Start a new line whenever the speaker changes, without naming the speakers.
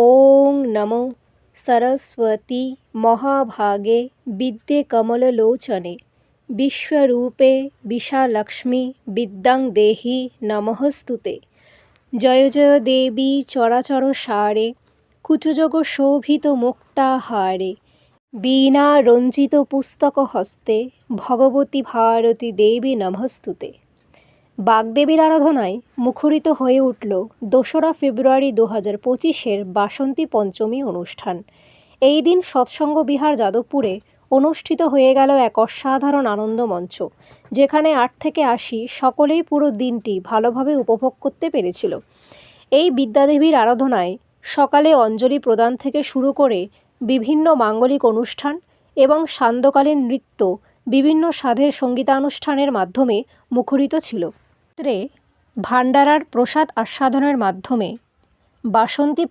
ওং নমো সরস্বতী মহাভাগে বিদ্যে কমললোচনে বিশ্বরূপে বিশালক্ষ্মী বিদ্যাং দেহি নমঃস্তুতে জয় জয় দেবী চরাচর সারে কুচযোগ শোভিত মুক্তাহারে বীণা রঞ্জিত পুস্তক হস্তে ভগবতী ভারতী দেবী নমস্তুতে। বাগদেবীর আরাধনায় মুখরিত হয়ে উঠল দোসরা ফেব্রুয়ারি দু হাজার পঁচিশের বাসন্তী পঞ্চমী অনুষ্ঠান। এই দিন সৎসঙ্গ বিহার যাদবপুরে অনুষ্ঠিত হয়ে গেল এক অসাধারণ আনন্দ মঞ্চ, যেখানে আট থেকে আশি সকলেই পুরো দিনটি ভালোভাবে উপভোগ করতে পেরেছিল। এই বিদ্যাদেবীর আরাধনায় সকালে অঞ্জলি প্রদান থেকে শুরু করে বিভিন্ন মাঙ্গলিক অনুষ্ঠান এবং সান্ধ্যকালীন নৃত্য বিভিন্ন সাধের সঙ্গীতানুষ্ঠানের মাধ্যমে মুখরিত ছিল। রাত্রে ভান্ডারার প্রসাদ আস্বাদনের মাধ্যমে বাসন্তী